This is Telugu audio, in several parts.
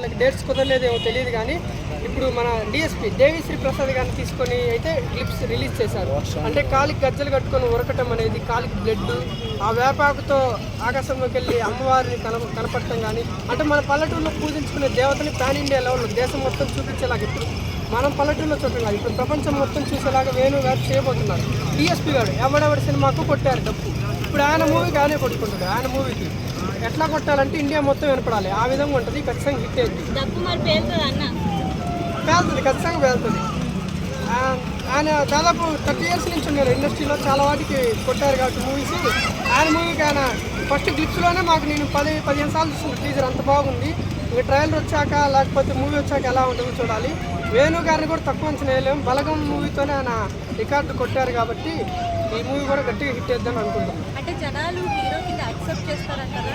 వాళ్ళకి డేట్స్ కుదరలేదేమో తెలియదు కానీ ఇప్పుడు మన డిఎస్పీ దేవిశ్రీ ప్రసాద్ గారిని తీసుకొని అయితే క్లిప్స్ రిలీజ్ చేశారు. అంటే కాలికి గజ్జలు కట్టుకొని ఉరకటం అనేది కాలికి బ్లడ్ ఆ వేపాకుతో ఆకాశంలోకి వెళ్ళి అమ్మవారిని కన కనపడటం కానీ అంటే మన పల్లెటూరులో పూజించుకునే దేవతని పాన్ ఇండియా లెవెల్లో దేశం మొత్తం చూపించేలాగా ఇప్పుడు మనం పల్లెటూరులో చూడటం కాదు. ఇప్పుడు ప్రపంచం మొత్తం చూసేలాగా వేణు గారు చేయబోతున్నారు. డిఎస్పీ గారు ఎవడెవడి సినిమాకు కొట్టారు డబ్బు? ఇప్పుడు ఆయన మూవీకి ఆయనే కొట్టుకుంటాడు ఆయన మూవీకి. ఎట్లా కొట్టాలంటే ఇండియా మొత్తం వినపడాలి. ఆ విధంగా ఉంటుంది ఖచ్చితంగా హిట్ అయింది. పేలుతుంది ఖచ్చితంగా పేలుతుంది. ఆయన దాదాపు థర్టీ ఇయర్స్ నుంచి ఉన్నారు ఇండస్ట్రీలో చాలా వాటికి కొట్టారు కాబట్టి మూవీస్. ఆయన మూవీకి ఆయన ఫస్ట్ గ్లిప్స్లోనే మాకు నేను పది పదిహేను సార్లు చూసిన టీజర్ అంత బాగుంది. ఇంకా ట్రయల్ వచ్చాక లేకపోతే మూవీ వచ్చాక ఎలా ఉంటుందో చూడాలి. వేణు గారిని కూడా తక్కువ అంచనా వేయలేము బలగం మూవీతోనే ఆయన రికార్డు కొట్టారు కాబట్టి ఈ మూవీ కూడా గట్టిగా హిట్ చేద్దాం అనుకుంటున్నాను అంటే జనాలు హీరో కింద యాక్సెప్ట్ చేస్తారంటారా?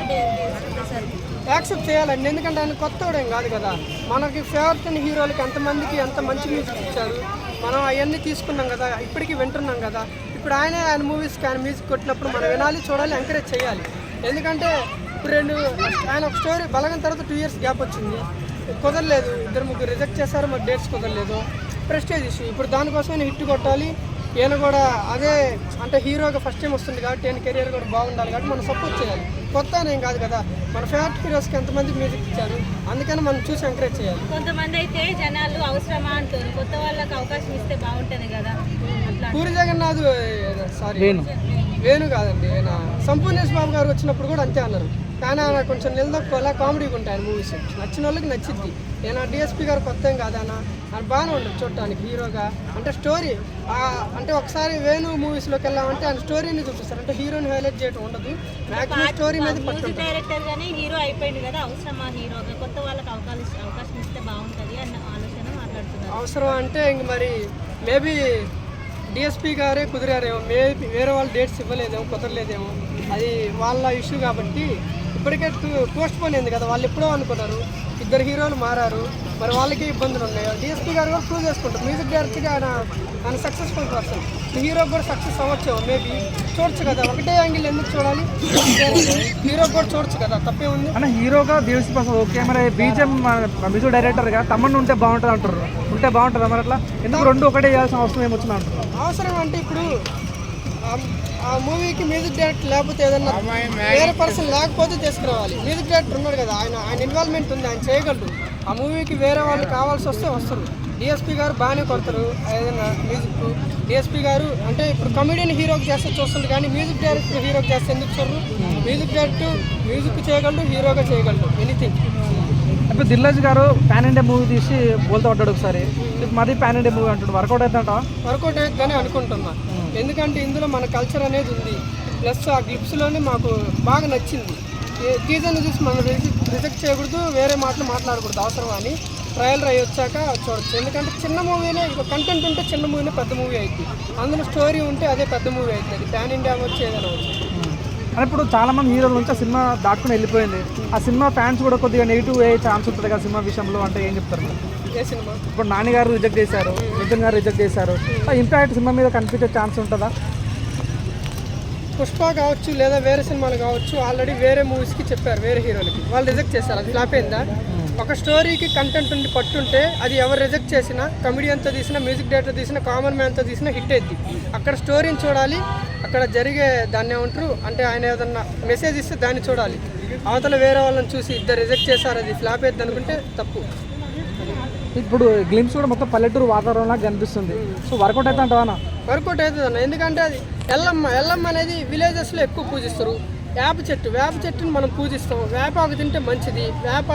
యాక్సెప్ట్ చేయాలండి. ఎందుకంటే ఆయన కొత్తవాడేం కాదు కదా. మనకి ఫేవరెట్ అయిన హీరోలకి ఎంతమందికి ఎంత మంచి మ్యూజిక్ ఇచ్చారు? మనం అవన్నీ తీసుకున్నాం కదా. ఇప్పటికీ వింటున్నాం కదా. ఇప్పుడు ఆయనే ఆయన మూవీస్కి ఆయన మ్యూజిక్ కొట్టినప్పుడు మనం వినాలి చూడాలి ఎంకరేజ్ చేయాలి. ఎందుకంటే ఇప్పుడు రెండు ఆయన ఒక స్టోరీ బలగం తర్వాత టూ ఇయర్స్ గ్యాప్ వచ్చింది. కుదరలేదు. ఇద్దరు ముగ్గురు రిజెక్ట్ చేశారు మరి డేట్స్ కుదరలేదు. Prestige issue. ఇప్పుడు దానికోసం హిట్ కొట్టాలి. ఈయన కూడా అదే అంటే హీరోగా ఫస్ట్ టైం వస్తుంది కాబట్టి ఈయన కెరియర్ కూడా బాగుండాలి కాబట్టి మనం సపోర్ట్ చేయాలి. కొత్త ఏం కాదు కదా. మన ఫేవరెట్ హీరోస్కి ఎంతమంది మ్యూజిక్ ఇచ్చారు? అందుకని మనం చూసి ఎంకరేజ్ చేయాలి. కొంతమంది అయితే జనాలు అవసరమా అంటారు కొత్త వాళ్ళకి అవకాశం ఇస్తే బాగుంటది కదా. పూరి జగన్నాథ్ సారీ వేణు కాదండి ఆయన. సంపూర్ణేష్ బాబు గారు వచ్చినప్పుడు కూడా అంతే అన్నారు. కానీ ఆయన కొంచెం నిలదొక్కోలా కామెడీగా ఉంటాయి ఆయన మూవీస్ నచ్చిన వాళ్ళకి నచ్చిద్ది. నేను డిఎస్పీ గారు కొత్త ఏం కాదన్న ఆయన బాగానే ఉండదు చూడటానికి హీరోగా. అంటే స్టోరీ అంటే ఒకసారి వేణు మూవీస్లోకి వెళ్ళామంటే ఆయన స్టోరీని చూపిస్తారు. అంటే హీరోని హైలైట్ చేయడం ఉండదు. మ్యాక్సిమం స్టోరీ మీద పట్టు మ్యూజిక్ డైరెక్టర్ గానే హీరో అయిపోయింది కదా అవసరమా హీరోగా? కొత్త వాళ్ళకి అవకాశం అవకాశం ఇస్తే బాగుంటది అన్న ఆలోచన మాట్లాడుతున్నారు. అవసరం అంటే ఇంక మరి మేబీ డిఎస్పీ గారే కుదిరారేమో. మేబీ వేరే వాళ్ళు డేట్స్ ఇవ్వలేదేమో కుదరలేదేమో. అది వాళ్ళ ఇష్యూ కాబట్టి ఇప్పటికే పోస్ట్ పోన్ అయింది కదా వాళ్ళు ఎప్పుడో అనుకున్నారు. ఇద్దరు హీరోలు మారారు. మరి వాళ్ళకి ఇబ్బందులు ఉన్నాయి డిఎస్పీ గారు కూడా ప్రూవ్ చేసుకుంటారు. మ్యూజిక్ డైరెక్టర్గా ఆయన ఆయన సక్సెస్ఫుల్ పర్సన్. హీరో కూడా సక్సెస్ అవ్వచ్చు మేబీ. చూడొచ్చు కదా. ఒకటే యాంగిల్ ఎందుకు చూడాలి? హీరో కూడా చూడొచ్చు కదా. తప్పే ఉంది. అన్న హీరోగా దేవసి ప్రసాద్ ఓకే మరి బీజం మ్యూజిక్ డైరెక్టర్గా తమ్మని ఉంటే బాగుంటుంది అంటారు ఉంటే బాగుంటుంది మరి అట్లా? ఎందుకు రెండు ఒకటే చేయాల్సిన అవసరం ఏమొచ్చింది అంటారు అవసరం అంటే ఇప్పుడు ఆ- మూవీకి మ్యూజిక్ డైరెక్టర్ లేకపోతే ఏదన్నా వేరే పర్సన్ లేకపోతే తీసుకురావాలి. మ్యూజిక్ డైరెక్టర్ ఉన్నాడు కదా ఆయన ఆయన ఇన్వాల్వ్మెంట్ ఉంది ఆయన చేయగలరు ఆ మూవీకి వేరే వాళ్ళు కావాల్సి వస్తే వస్తారు. డిఎస్పీ గారు బాగానే కొడతారు ఏదైనా మ్యూజిక్. డిఎస్పీ గారు అంటే ఇప్పుడు కమెడియన్ హీరోకి చేస్తే చూస్తుంది కానీ మ్యూజిక్ డైరెక్టర్ హీరోకి చేస్తే ఎందుకు చూడరు? మ్యూజిక్ డైరెక్టర్ మ్యూజిక్ చేయగలరు హీరోగా చేయగలరు ఎనీథింగ్ ఇప్పుడు దిల్లాజ్ గారు ప్యాన్ ఇండియా మూవీ తీసి బోల్తో పడ్డాడు ఒకసారి. మరీ ప్యాన్ ఇండియా మూవీ అంటాడు. వర్కౌట్ అవుతుందంట వర్కౌట్ అవుతుందని అనుకుంటున్నా. ఎందుకంటే ఇందులో మన కల్చర్ అనేది ఉంది. ప్లస్ ఆ గ్లిప్స్లోనే మాకు బాగా నచ్చింది. టీజర్ని చూసి మనం రిజెక్ట్ చేయకూడదు వేరే మాటలు మాట్లాడకూడదు. అవసరం అని ట్రయల్ రై వచ్చాక చూడొచ్చు. ఎందుకంటే చిన్న మూవీనే కంటెంట్ ఉంటే చిన్న మూవీనే పెద్ద మూవీ అవుతుంది అందులో స్టోరీ ఉంటే అదే పెద్ద మూవీ అవుతుంది ప్యాన్ ఇండియా వచ్చి ఏదైనా అని ఇప్పుడు చాలా మంది హీరోల నుంచి ఆ సినిమా దాటుకుని వెళ్ళిపోయింది. ఆ సినిమా ఫ్యాన్స్ కూడా కొద్దిగా నెగిటివ్ అయ్యే ఛాన్స్ ఉంటుంది కదా సినిమా విషయంలో అంటే ఏం చెప్తారు? ఇప్పుడు నాని గారు రిజెక్ట్ చేశారు నితిన్ గారు రిజెక్ట్ చేశారు. ఆ ఇంపాక్ట్ సినిమా మీద కనిపించే ఛాన్స్ ఉంటుందా? పుష్ప కావచ్చు లేదా వేరే సినిమాలు కావచ్చు ఆల్రెడీ వేరే మూవీస్కి చెప్పారు వేరే హీరోలకి. వాళ్ళు రిజెక్ట్ చేశారు అది ఫ్లాప్ అయిందా? ఒక స్టోరీకి కంటెంట్ ఉండి పట్టుంటే అది ఎవరు రిజెక్ట్ చేసినా కమెడియన్తో తీసినా మ్యూజిక్ డైరెక్టర్ తీసినా కామన్ మ్యాన్తో తీసినా హిట్ అయింది అక్కడ స్టోరీని చూడాలి అక్కడ జరిగే దాన్ని ఏమంటారు? అంటే ఆయన ఏదన్నా మెసేజ్ ఇస్తే దాన్ని చూడాలి. అవతల వేరే వాళ్ళని చూసి ఇద్దరు రిజెక్ట్ చేశారు అది ఫ్లాప్ అయింది అనుకుంటే తప్పు. ఇప్పుడు గ్లిమ్స్ కూడా మొత్తం పల్లెటూరు వాతావరణంలా కనిపిస్తుంది. సో వర్కౌట్ అయితే అంటావా వర్కౌట్ అవుతుంది అన్న. ఎందుకంటే అది ఎల్లమ్మ ఎల్లమ్మ అనేది విలేజెస్లో ఎక్కువ పూజిస్తారు. వేప చెట్టు వేప చెట్టుని మనం పూజిస్తాం. వేపాకు తింటే మంచిది. వేప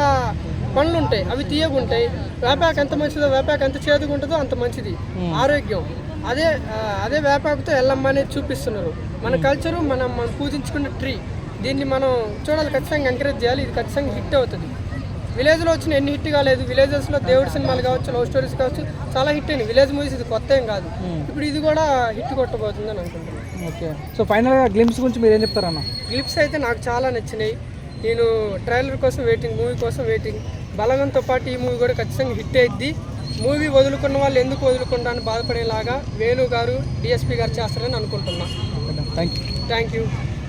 పండ్లు ఉంటాయి అవి తీయగుంటాయి. వేపాకు ఎంత మంచిదో వేపాకు ఎంత చేదుగా ఉంటుందో అంత మంచిది. ఆరోగ్యం. అదే అదే వేపాకుతో ఎల్లమ్మ అనేది చూపిస్తున్నారు. మన కల్చరు మనం మనం పూజించుకున్న ట్రీ. దీన్ని మనం చూడాలి ఖచ్చితంగా ఎంకరేజ్ చేయాలి. ఇది ఖచ్చితంగా హిట్ అవుతుంది. విలేజ్లో వచ్చిన ఎన్ని హిట్ కాలేదు. విలేజెస్లో దేవుడి సినిమాలు కావచ్చు లవ్ స్టోరీస్ కావచ్చు చాలా హిట్ అయినాయి. విలేజ్ మూవీస్ ఇది కొత్త ఏం కాదు. ఇప్పుడు ఇది కూడా హిట్ కొట్టబోతుంది అని అనుకుంటున్నాను. ఓకే. సో ఫైనల్గా గ్లిమ్స్ గురించి మీరు ఏం చెప్తారన్న? క్లిప్స్ అయితే నాకు చాలా నచ్చినాయి. నేను ట్రైలర్ కోసం వెయిటింగ్ మూవీ కోసం వెయిటింగ్ బలగంతో పాటు ఈ మూవీ కూడా ఖచ్చితంగా హిట్ అయింది మూవీ వదులుకున్న వాళ్ళు ఎందుకు వదులుకుంటా అని బాధపడేలాగా వేణు గారు డిఎస్పీ గారు చేస్తారని అనుకుంటున్నా. Thank you thank you